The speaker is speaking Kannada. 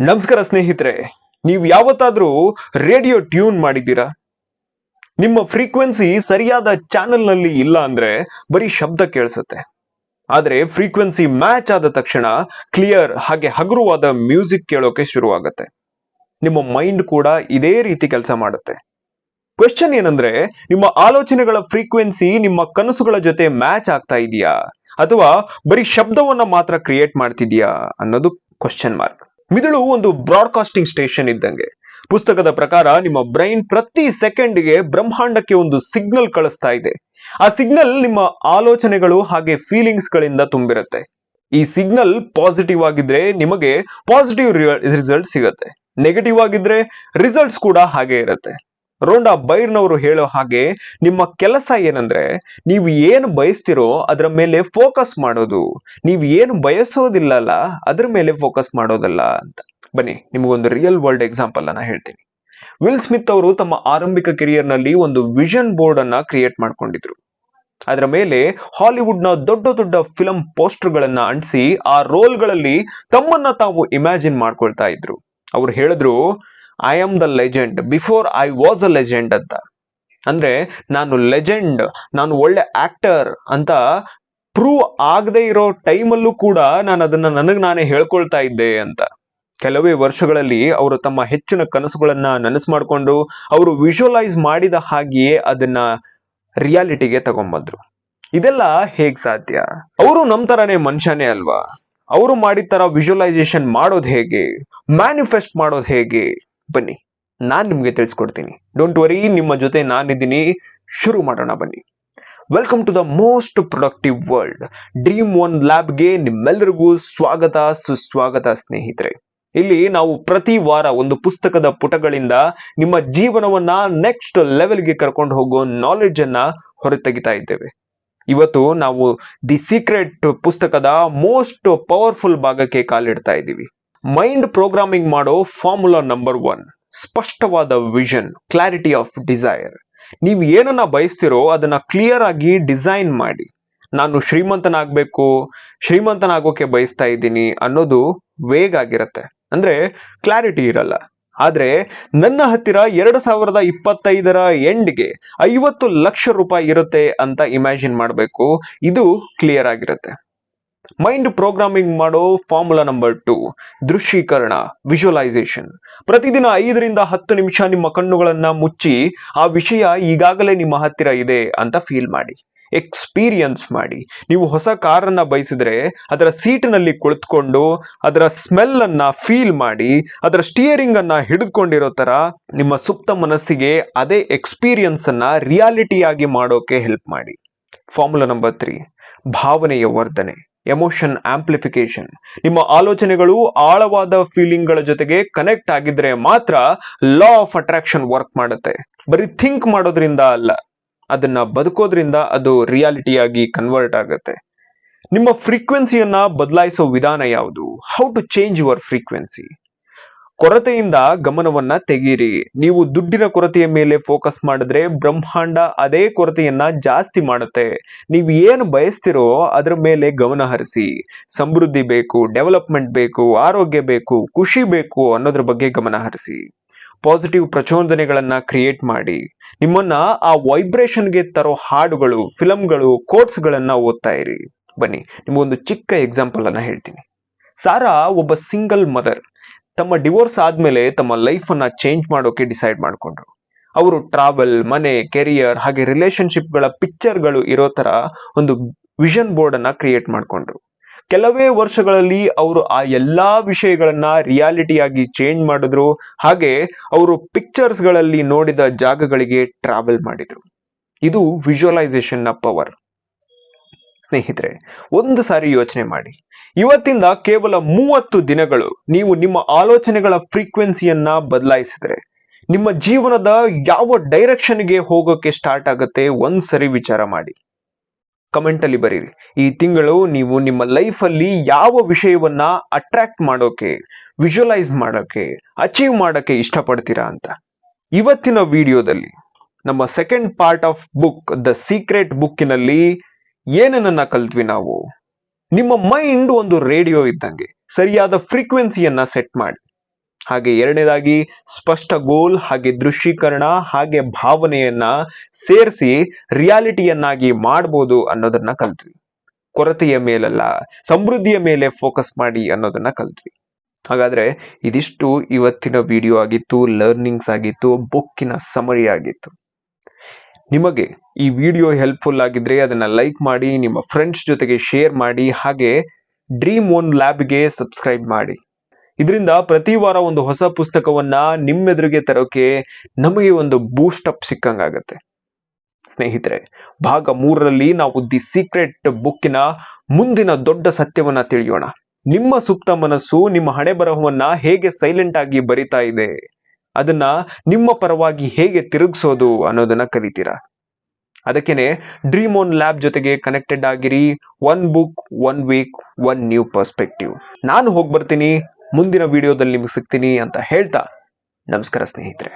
ನಮಸ್ಕಾರ ಸ್ನೇಹಿತರೆ, ನೀವು ಯಾವತ್ತಾದ್ರೂ ರೇಡಿಯೋ ಟ್ಯೂನ್ ಮಾಡಿದ್ದೀರಾ? ನಿಮ್ಮ ಫ್ರೀಕ್ವೆನ್ಸಿ ಸರಿಯಾದ ಚಾನೆಲ್ನಲ್ಲಿ ಇಲ್ಲ ಅಂದ್ರೆ ಬರೀ ಶಬ್ದ ಕೇಳಿಸುತ್ತೆ. ಆದ್ರೆ ಫ್ರೀಕ್ವೆನ್ಸಿ ಮ್ಯಾಚ್ ಆದ ತಕ್ಷಣ ಕ್ಲಿಯರ್ ಹಾಗೆ ಹಗುರವಾದ ಮ್ಯೂಸಿಕ್ ಕೇಳೋಕೆ ಶುರುವಾಗುತ್ತೆ. ನಿಮ್ಮ ಮೈಂಡ್ ಕೂಡ ಇದೇ ರೀತಿ ಕೆಲಸ ಮಾಡುತ್ತೆ. ಕ್ವೆಶ್ಚನ್ ಏನಂದ್ರೆ, ನಿಮ್ಮ ಆಲೋಚನೆಗಳ ಫ್ರೀಕ್ವೆನ್ಸಿ ನಿಮ್ಮ ಕನಸುಗಳ ಜೊತೆ ಮ್ಯಾಚ್ ಆಗ್ತಾ ಇದೆಯಾ? ಅಥವಾ ಬರೀ ಶಬ್ದವನ್ನ ಮಾತ್ರ ಕ್ರಿಯೇಟ್ ಮಾಡ್ತಿದ್ಯಾ ಅನ್ನೋದು ಕ್ವಶನ್ ಮಾರ್ಕ್ ಮಿದುಳು ಒಂದು ಬ್ರಾಡ್ಕಾಸ್ಟಿಂಗ್ ಸ್ಟೇಷನ್ ಇದ್ದಂಗೆ. ಪುಸ್ತಕದ ಪ್ರಕಾರ ನಿಮ್ಮ ಬ್ರೈನ್ ಪ್ರತಿ ಸೆಕೆಂಡ್ಗೆ ಬ್ರಹ್ಮಾಂಡಕ್ಕೆ ಒಂದು ಸಿಗ್ನಲ್ ಕಳಿಸ್ತಾ ಇದೆ. ಆ ಸಿಗ್ನಲ್ ನಿಮ್ಮ ಆಲೋಚನೆಗಳು ಹಾಗೆ ಫೀಲಿಂಗ್ಸ್ ಗಳಿಂದ ತುಂಬಿರುತ್ತೆ. ಈ ಸಿಗ್ನಲ್ ಪಾಸಿಟಿವ್ ಆಗಿದ್ರೆ ನಿಮಗೆ ಪಾಸಿಟಿವ್ ರಿಸಲ್ಟ್ ಸಿಗುತ್ತೆ. ನೆಗೆಟಿವ್ ಆಗಿದ್ರೆ ರಿಸಲ್ಟ್ಸ್ ಕೂಡ ಹಾಗೆ ಇರುತ್ತೆ. ರೋಂಡಾ ಬೈರ್ನವರು ಹೇಳೋ ಹಾಗೆ ನಿಮ್ಮ ಕೆಲಸ ಏನಂದ್ರೆ ನೀವು ಏನು ಬಯಸ್ತಿರೋ ಅದರ ಮೇಲೆ ಫೋಕಸ್ ಮಾಡೋದು. ನೀವು ಏನು ಬಯಸೋದಿಲ್ಲಲ್ಲ ಅದ್ರ ಮೇಲೆ ಫೋಕಸ್ ಮಾಡೋದಲ್ಲ ಅಂತ. ಬನ್ನಿ, ನಿಮಗೊಂದು ರಿಯಲ್ ವರ್ಲ್ಡ್ ಎಕ್ಸಾಂಪಲ್ ಅನ್ನ ಹೇಳ್ತೀನಿ. ವಿಲ್ ಸ್ಮಿತ್ ಅವರು ತಮ್ಮ ಆರಂಭಿಕ ಕೆರಿಯರ್ನಲ್ಲಿ ಒಂದು ವಿಷನ್ ಬೋರ್ಡ್ ಅನ್ನ ಕ್ರಿಯೇಟ್ ಮಾಡ್ಕೊಂಡಿದ್ರು. ಅದರ ಮೇಲೆ ಹಾಲಿವುಡ್ನ ದೊಡ್ಡ ದೊಡ್ಡ ಫಿಲಂ ಪೋಸ್ಟರ್ ಗಳನ್ನ ಅಂಟಿಸಿ ಆ ರೋಲ್ಗಳಲ್ಲಿ ತಮ್ಮನ್ನ ತಾವು ಇಮ್ಯಾಜಿನ್ ಮಾಡ್ಕೊಳ್ತಾ ಇದ್ರು. ಅವ್ರು ಹೇಳಿದ್ರು I am the legend before I was a legend ಅಂತ. ಅಂದ್ರೆ ನಾನು ಲೆಜೆಂಡ್ ನಾನು ಒಳ್ಳೆ ಆಕ್ಟರ್ ಅಂತ ಪ್ರೂವ್ ಆಗದೆ ಇರೋ ಟೈಮಲ್ಲೂ ಕೂಡ ನಾನು ಅದನ್ನ ನನಗ್ ನಾನೇ ಹೇಳ್ಕೊಳ್ತಾ ಇದ್ದೆ ಅಂತ. ಕೆಲವೇ ವರ್ಷಗಳಲ್ಲಿ ಅವರು ತಮ್ಮ ಹೆಚ್ಚಿನ ಕನಸುಗಳನ್ನ ನನಸು ಮಾಡಿಕೊಂಡು ಅವರು ವಿಜುವಲೈಸ್ ಮಾಡಿದ ಹಾಗೆಯೇ ಅದನ್ನ ರಿಯಾಲಿಟಿಗೆ ತಗೊಂಬಂದ್ರು. ಇದೆಲ್ಲ ಹೇಗ್ ಸಾಧ್ಯ? ಅವರು ನಮ್ ತರಾನೇ ಮನುಷ್ಯನೇ ಅಲ್ವಾ? ಅವರು ಮಾಡಿದ ತರ ವಿಜುವಲೈಸೇಷನ್ ಮಾಡೋದು ಹೇಗೆ? ಮ್ಯಾನಿಫೆಸ್ಟ್ ಮಾಡೋದು ಹೇಗೆ? ಬನ್ನಿ, ನಾನ್ ನಿಮ್ಗೆ ತಿಳಿಸ್ಕೊಡ್ತೀನಿ. ಡೋಂಟ್ ವರಿ ನಿಮ್ಮ ಜೊತೆ ನಾನಿದ್ದೀನಿ. ಶುರು ಮಾಡೋಣ ಬನ್ನಿ. Welcome to the most productive world dream one ಲ್ಯಾಬ್ಗೆ ನಿಮ್ಮೆಲ್ಲರಿಗೂ ಸ್ವಾಗತ, ಸುಸ್ವಾಗತ ಸ್ನೇಹಿತರೆ. ಇಲ್ಲಿ ನಾವು ಪ್ರತಿ ವಾರ ಒಂದು ಪುಸ್ತಕದ ಪುಟಗಳಿಂದ ನಿಮ್ಮ ಜೀವನವನ್ನ ನೆಕ್ಸ್ಟ್ ಲೆವೆಲ್ಗೆ ಕರ್ಕೊಂಡು ಹೋಗೋ ನಾಲೆಡ್ಜ್ ಅನ್ನ ಹೊರತೆಗಿತಾ ಇದ್ದೇವೆ. ಇವತ್ತು ನಾವು ದಿ ಸೀಕ್ರೆಟ್ ಪುಸ್ತಕದ ಮೋಸ್ಟ್ ಪವರ್ಫುಲ್ ಭಾಗಕ್ಕೆ ಕಾಲಿಡ್ತಾ ಇದ್ದೀವಿ. ಮೈಂಡ್ ಪ್ರೋಗ್ರಾಮಿಂಗ್ ಮಾಡೋ ಫಾರ್ಮುಲಾ ನಂಬರ್ ಒನ್ ಸ್ಪಷ್ಟವಾದ ವಿಷನ್ ಕ್ಲಾರಿಟಿ ಆಫ್ ಡಿಸೈರ್ ನೀವು ಏನನ್ನ ಬಯಸ್ತಿರೋ ಅದನ್ನ ಕ್ಲಿಯರ್ ಆಗಿ ಡಿಸೈನ್ ಮಾಡಿ. ನಾನು ಶ್ರೀಮಂತನಾಗಬೇಕು, ಶ್ರೀಮಂತನಾಗೋಕೆ ಬಯಸ್ತಾ ಇದ್ದೀನಿ ಅನ್ನೋದು ವೇಗ ಆಗಿರುತ್ತೆ. ಅಂದ್ರೆ ಕ್ಲಾರಿಟಿ ಇರಲ್ಲ. ಆದ್ರೆ ನನ್ನ ಹತ್ತಿರ ಎರಡು ಸಾವಿರದ ಇಪ್ಪತ್ತೈದರ ಎಂಡ್ಗೆ ಐವತ್ತು ಲಕ್ಷ ರೂಪಾಯಿ ಇರುತ್ತೆ ಅಂತ ಇಮ್ಯಾಜಿನ್ ಮಾಡಬೇಕು. ಇದು ಕ್ಲಿಯರ್ ಆಗಿರುತ್ತೆ. ಮೈಂಡ್ ಪ್ರೋಗ್ರಾಮಿಂಗ್ ಮಾಡೋ ಫಾರ್ಮುಲಾ ನಂಬರ್ ಟು ದೃಶ್ಯೀಕರಣ ವಿಜುವಲೈಸೇಷನ್ ಪ್ರತಿದಿನ ಐದರಿಂದ ಹತ್ತು ನಿಮಿಷ ನಿಮ್ಮ ಕಣ್ಣುಗಳನ್ನ ಮುಚ್ಚಿ, ಆ ವಿಷಯ ಈಗಾಗಲೇ ನಿಮ್ಮ ಹತ್ತಿರ ಇದೆ ಅಂತ ಫೀಲ್ ಮಾಡಿ. ಎಕ್ಸ್ಪೀರಿಯನ್ಸ್ ಮಾಡಿ. ನೀವು ಹೊಸ ಕಾರನ್ನ ಬಯಸಿದ್ರೆ, ಅದರ ಸೀಟಿನಲ್ಲಿ ಕುಳಿತುಕೊಂಡು, ಅದರ ಸ್ಮೆಲ್ ಅನ್ನ ಫೀಲ್ ಮಾಡಿ, ಅದರ ಸ್ಟಿಯರಿಂಗ್ ಅನ್ನ ಹಿಡಿದುಕೊಂಡಿರೋ ತರ ನಿಮ್ಮ ಸುಪ್ತ ಮನಸ್ಸಿಗೆ ಅದೇ ಎಕ್ಸ್ಪೀರಿಯನ್ಸ್ ಅನ್ನ ರಿಯಾಲಿಟಿಯಾಗಿ ಮಾಡೋಕೆ ಹೆಲ್ಪ್ ಮಾಡಿ. ಫಾರ್ಮುಲಾ ನಂಬರ್ ತ್ರೀ ಭಾವನೆಯ ವರ್ಧನೆ. ಎಮೋಷನ್ ಆಂಪ್ಲಿಫಿಕೇಶನ್ ನಿಮ್ಮ ಆಲೋಚನೆಗಳು ಆಳವಾದ ಫೀಲಿಂಗ್ಗಳ ಜೊತೆಗೆ ಕನೆಕ್ಟ್ ಆಗಿದ್ರೆ ಮಾತ್ರ ಲಾ ಆಫ್ ಅಟ್ರಾಕ್ಷನ್ ವರ್ಕ್ ಮಾಡುತ್ತೆ. ಬರೀ ಥಿಂಕ್ ಮಾಡೋದ್ರಿಂದ ಅಲ್ಲ, ಅದನ್ನ ಬದುಕೋದ್ರಿಂದ ಅದು ರಿಯಾಲಿಟಿಯಾಗಿ ಕನ್ವರ್ಟ್ ಆಗುತ್ತೆ. ನಿಮ್ಮ ಫ್ರೀಕ್ವೆನ್ಸಿಯನ್ನ ಬದಲಾಯಿಸೋ ವಿಧಾನ ಯಾವುದು? How to change your frequency ಕೊರತೆಯಿಂದ ಗಮನವನ್ನ ತೆಗೀರಿ. ನೀವು ದುಡ್ಡಿನ ಕೊರತೆಯ ಮೇಲೆ ಫೋಕಸ್ ಮಾಡಿದ್ರೆ ಬ್ರಹ್ಮಾಂಡ ಅದೇ ಕೊರತೆಯನ್ನ ಜಾಸ್ತಿ ಮಾಡುತ್ತೆ. ನೀವು ಏನು ಬಯಸ್ತಿರೋ ಅದರ ಮೇಲೆ ಗಮನ ಹರಿಸಿ. ಸಮೃದ್ಧಿ ಬೇಕು ಡೆವಲಪ್ಮೆಂಟ್ ಬೇಕು, ಆರೋಗ್ಯ ಬೇಕು, ಖುಷಿ ಬೇಕು ಅನ್ನೋದ್ರ ಬಗ್ಗೆ ಗಮನ ಹರಿಸಿ. ಪಾಸಿಟಿವ್ ಪ್ರಚೋದನೆಗಳನ್ನ ಕ್ರಿಯೇಟ್ ಮಾಡಿ. ನಿಮ್ಮನ್ನ ಆ ವೈಬ್ರೇಷನ್ಗೆ ತರೋ ಹಾಡುಗಳು ಫಿಲಂಗಳು ಕೋಟ್ಸ್ಗಳನ್ನ ಓದ್ತಾ ಇರಿ. ಬನ್ನಿ, ನಿಮಗೊಂದು ಚಿಕ್ಕ ಎಕ್ಸಾಂಪಲ್ ಅನ್ನ ಹೇಳ್ತೀನಿ. ಸಾರಾ ಒಬ್ಬ ಸಿಂಗಲ್ ಮದರ್ ತಮ್ಮ ಡಿವೋರ್ಸ್ ಆದ್ಮೇಲೆ ತಮ್ಮ ಲೈಫ್ ಅನ್ನ ಚೇಂಜ್ ಮಾಡೋಕೆ ಡಿಸೈಡ್ ಮಾಡ್ಕೊಂಡ್ರು. ಅವರು ಟ್ರಾವೆಲ್ ಮನೆ ಕೆರಿಯರ್ ಹಾಗೆ ರಿಲೇಶನ್ಶಿಪ್ಗಳ ಪಿಕ್ಚರ್ಗಳು ಇರೋ ತರ ಒಂದು ವಿಷನ್ ಬೋರ್ಡ್ ಅನ್ನ ಕ್ರಿಯೇಟ್ ಮಾಡ್ಕೊಂಡ್ರು. ಕೆಲವೇ ವರ್ಷಗಳಲ್ಲಿ ಅವರು ಆ ಎಲ್ಲಾ ವಿಷಯಗಳನ್ನ ರಿಯಾಲಿಟಿಯಾಗಿ ಚೇಂಜ್ ಮಾಡಿದ್ರು. ಹಾಗೆ ಅವರು ಪಿಕ್ಚರ್ಸ್ಗಳಲ್ಲಿ ನೋಡಿದ ಜಾಗಗಳಿಗೆ ಟ್ರಾವೆಲ್ ಮಾಡಿದ್ರು. ಇದು ವಿಜುವಲೈಸೇಷನ್ನ ಪವರ್ ಸ್ನೇಹಿತರೆ, ಒಂದು ಸಾರಿ ಯೋಚನೆ ಮಾಡಿ. ಇವತ್ತಿಂದ ಕೇವಲ ಮೂವತ್ತು ದಿನಗಳು ನೀವು ನಿಮ್ಮ ಆಲೋಚನೆಗಳ ಫ್ರೀಕ್ವೆನ್ಸಿಯನ್ನ ಬದಲಾಯಿಸಿದ್ರೆ, ನಿಮ್ಮ ಜೀವನದ ಯಾವ ಡೈರೆಕ್ಷನ್ಗೆ ಹೋಗೋಕೆ ಸ್ಟಾರ್ಟ್ ಆಗುತ್ತೆ ಒಂದ್ಸರಿ ವಿಚಾರ ಮಾಡಿ. ಕಮೆಂಟ್ ಅಲ್ಲಿ ಬರೀರಿ. ಈ ತಿಂಗಳು ನೀವು ನಿಮ್ಮ ಲೈಫ್ ಅಲ್ಲಿ ಯಾವ ವಿಷಯವನ್ನ ಅಟ್ರಾಕ್ಟ್ ಮಾಡೋಕೆ ವಿಜುವಲೈಸ್ ಮಾಡೋಕೆ ಅಚೀವ್ ಮಾಡೋಕೆ ಇಷ್ಟಪಡ್ತೀರಾ ಅಂತ. ಇವತ್ತಿನ ವಿಡಿಯೋದಲ್ಲಿ ನಮ್ಮ second part of book the secret ಬುಕ್ಕಿನಲ್ಲಿ ಏನನ್ನ ಕಲ್ತ್ವಿ ನಾವು, ನಿಮ್ಮ ಮೈಂಡ್ ಒಂದು ರೇಡಿಯೋ ಇದ್ದಂಗೆ, ಸರಿಯಾದ ಫ್ರೀಕ್ವೆನ್ಸಿಯನ್ನ ಸೆಟ್ ಮಾಡಿ. ಹಾಗೆ ಎರಡನೇದಾಗಿ ಸ್ಪಷ್ಟ ಗೋಲ್ ಹಾಗೆ ದೃಶ್ಯೀಕರಣ, ಹಾಗೆ ಭಾವನೆಯನ್ನ ಸೇರಿಸಿ ರಿಯಾಲಿಟಿಯನ್ನಾಗಿ ಮಾಡ್ಬೋದು ಅನ್ನೋದನ್ನ ಕಲ್ತ್ವಿ. ಕೊರತೆಯ ಮೇಲಲ್ಲ, ಸಮೃದ್ಧಿಯ ಮೇಲೆ ಫೋಕಸ್ ಮಾಡಿ ಅನ್ನೋದನ್ನ ಕಲ್ತ್ವಿ. ಹಾಗಾದ್ರೆ ಇದಿಷ್ಟು ಇವತ್ತಿನ ವಿಡಿಯೋ ಆಗಿತ್ತು ಲರ್ನಿಂಗ್ಸ್ ಆಗಿತ್ತು, ಬುಕ್ಕಿನ ಸಮರಿ ಆಗಿತ್ತು. ನಿಮಗೆ ಈ ವಿಡಿಯೋ ಹೆಲ್ಪ್ಫುಲ್ ಆಗಿದ್ರೆ ಅದನ್ನ ಲೈಕ್ ಮಾಡಿ, ನಿಮ್ಮ ಫ್ರೆಂಡ್ಸ್ ಜೊತೆಗೆ ಶೇರ್ ಮಾಡಿ, ಹಾಗೆ ಡ್ರೀಮ್ ಓನ್ ಲ್ಯಾಬ್ಗೆ ಸಬ್ಸ್ಕ್ರೈಬ್ ಮಾಡಿ. ಇದರಿಂದ ಪ್ರತಿ ವಾರ ಒಂದು ಹೊಸ ಪುಸ್ತಕವನ್ನ ನಿಮ್ಮೆದುರಿಗೆ ತರೋಕೆ ನಮಗೆ ಒಂದು ಬೂಸ್ಟ್ ಅಪ್ ಸಿಕ್ಕಂಗಾಗತ್ತೆ ಸ್ನೇಹಿತರೆ, ಭಾಗ ಮೂರರಲ್ಲಿ ನಾವು ದಿ ಸೀಕ್ರೆಟ್ ಬುಕ್ಕಿನ ಮುಂದಿನ ದೊಡ್ಡ ಸತ್ಯವನ್ನ ತಿಳಿಯೋಣ. ನಿಮ್ಮ ಸುಪ್ತ ಮನಸ್ಸು, ನಿಮ್ಮ ಹಣೆ ಬರಹವನ್ನ ಹೇಗೆ ಸೈಲೆಂಟ್ ಆಗಿ ಬರಿತಾ ಇದೆ? ಅದನ್ನ ನಿಮ್ಮ ಪರವಾಗಿ ಹೇಗೆ ತಿರುಗಿಸೋದು ಅನ್ನೋದನ್ನ ಕಲಿತೀರಾ. ಅದಕ್ಕೇನೆ ಡ್ರೀಮ್ ಓನ್ ಲ್ಯಾಬ್ ಜೊತೆಗೆ ಕನೆಕ್ಟೆಡ್ ಆಗಿರಿ one book one week one new perspective ನಾನು ಹೋಗಿ ಬರ್ತೀನಿ ಮುಂದಿನ ವಿಡಿಯೋದಲ್ಲಿ ನಿಮಗೆ ಸಿಗ್ತೀನಿ ಅಂತ ಹೇಳ್ತಾ ನಮಸ್ಕಾರ ಸ್ನೇಹಿತರೆ.